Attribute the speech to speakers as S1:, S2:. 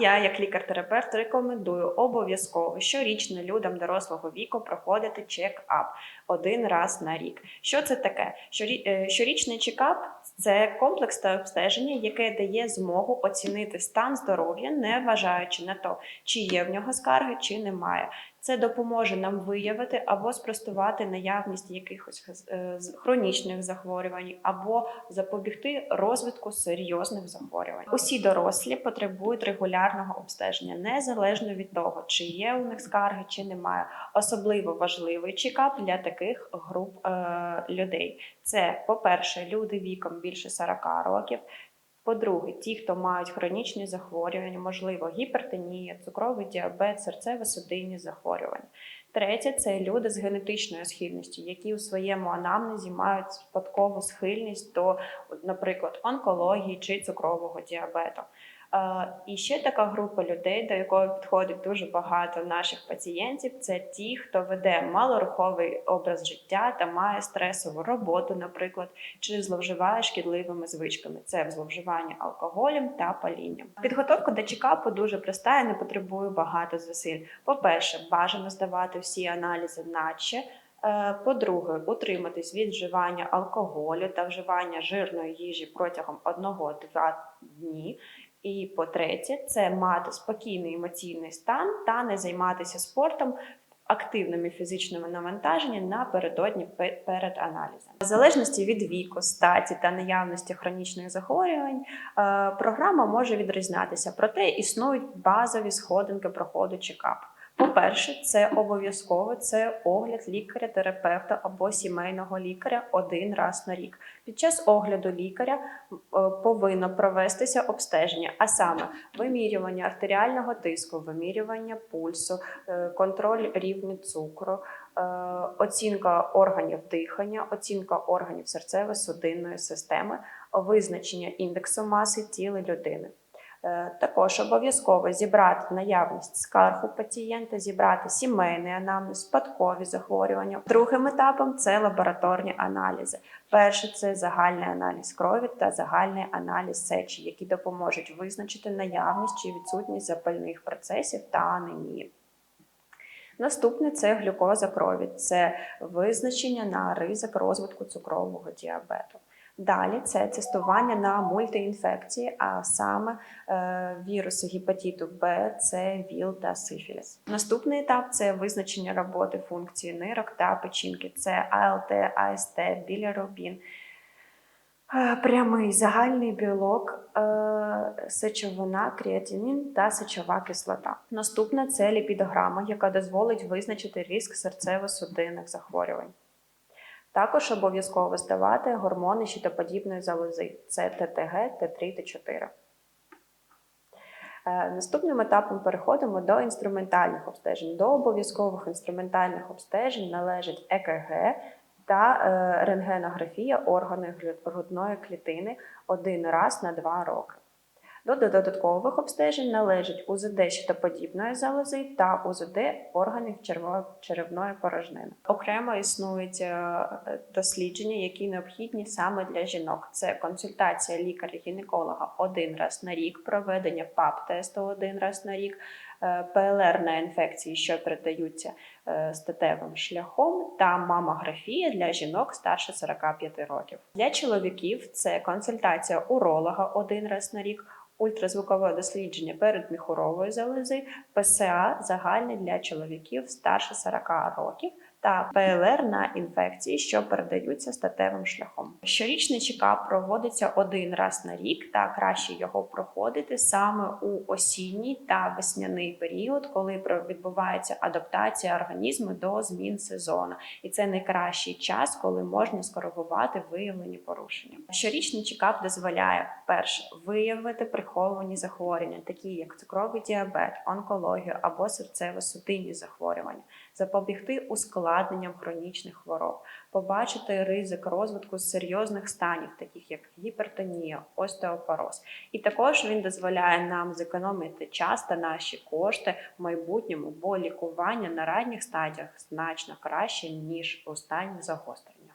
S1: Я, як лікар-терапевт, рекомендую обов'язково щорічно людям дорослого віку проходити чек-ап один раз на рік. Що це таке? Щорічний чек-ап це комплексне обстеження, яке дає змогу оцінити стан здоров'я, не вважаючи на то, чи є в нього скарги, чи немає. Це допоможе нам виявити або спростувати наявність якихось е, хронічних захворювань, або запобігти розвитку серйозних захворювань. Усі дорослі потребують регулярного обстеження, незалежно від того, чи є у них скарги, чи немає. Особливо важливий чекап для таких груп е, людей. Це, по-перше, люди віком більше 40 років. По-друге, ті, хто мають хронічні захворювання, можливо, гіпертонія, цукровий діабет, серцево-судинні захворювання. Третє це люди з генетичною схильністю, які у своєму анамнезі мають спадкову схильність до, наприклад, онкології чи цукрового діабету. Е, І ще така група людей, до якої підходить дуже багато наших пацієнтів, це ті, хто веде малоруховий образ життя та має стресову роботу, наприклад, чи зловживає шкідливими звичками. Це зловживання алкоголем та палінням. Підготовка до чекапу дуже проста і не потребує багато зусиль. По-перше, бажано здавати всі аналізи наче. Е, По-друге, утриматись від вживання алкоголю та вживання жирної їжі протягом 1-2 дні. І по-третє, це мати спокійний емоційний стан та не займатися спортом. Активними фізичними навантаженнями напередодні перед аналізом. В залежності від віку, статі та наявності хронічних захворювань, е, програма може відрізнятися, проте існують базові сходинки проходу чекапу. По-перше, це обов'язково це огляд лікаря-терапевта або сімейного лікаря один раз на рік. Під час огляду лікаря е, повинно провестися обстеження, а саме вимірювання артеріального тиску, вимірювання пульсу, е, контроль рівня цукру, е, оцінка органів дихання, оцінка органів серцево-судинної системи, визначення індексу маси тіла людини. Е, Також обов'язково зібрати наявність скарг у пацієнта, зібрати сімейний анамнез, спадкові захворювання. Другим етапом це лабораторні аналізи. Перше це загальний аналіз крові та загальний аналіз сечі, які допоможуть визначити наявність чи відсутність запальних процесів та анемії. Наступне це глюкоза крові, це визначення на ризик розвитку цукрового діабету. Далі це тестування на мультиінфекції, а саме е, віруси гепатиту Б, С, ВІЛ та сифіліс. Наступний етап це визначення роботи функції нирок та печінки. Це АЛТ, АСТ, білірубін, е, прямий загальний білок, е, сечовина, креатинін та сечова кислота. Наступне це ліпідограма, яка дозволить визначити ризик серцево-судинних захворювань. Також обов'язково здавати гормони щитоподібної залози це ТТГ, Т3, Т4. Е, Наступним етапом переходимо до інструментальних обстежень. До обов'язкових інструментальних обстежень належить ЕКГ та е, рентгенографія органів грудної клітини один раз на два роки. До додаткових обстежень належить УЗД щитоподібної залози та УЗД органів черевної порожнини. Окремо існують е, дослідження, які необхідні саме для жінок. Це консультація лікаря-гінеколога один раз на рік, проведення ПАП-тесту один раз на рік, е, ПЛР на інфекції, що передаються статевим шляхом, та мамографія для жінок старше 45 років. Для чоловіків це консультація уролога один раз на рік. Ультразвукове дослідження передміхурової залози, ПСА загальне для чоловіків старше 40 років та ПЛР на інфекції, що передаються статевим шляхом. Щорічний чекап проводиться один раз на рік, та краще його проходити саме у осінній та весняний період, коли відбувається адаптація організму до змін сезону. І це найкращий час, коли можна скоригувати виявлені порушення. Щорічний чекап дозволяє перше виявити приховані захворювання, такі як цукровий діабет, онкологію або серцево-судинні захворювання, запобігти ускладненням хронічних хвороб, побачити ризик розвитку серйозних станів, таких як гіпертонія, остеопороз. І також він дозволяє нам зекономити час та наші кошти в майбутньому, бо лікування на ранніх стадіях значно краще ніж у стані загострення.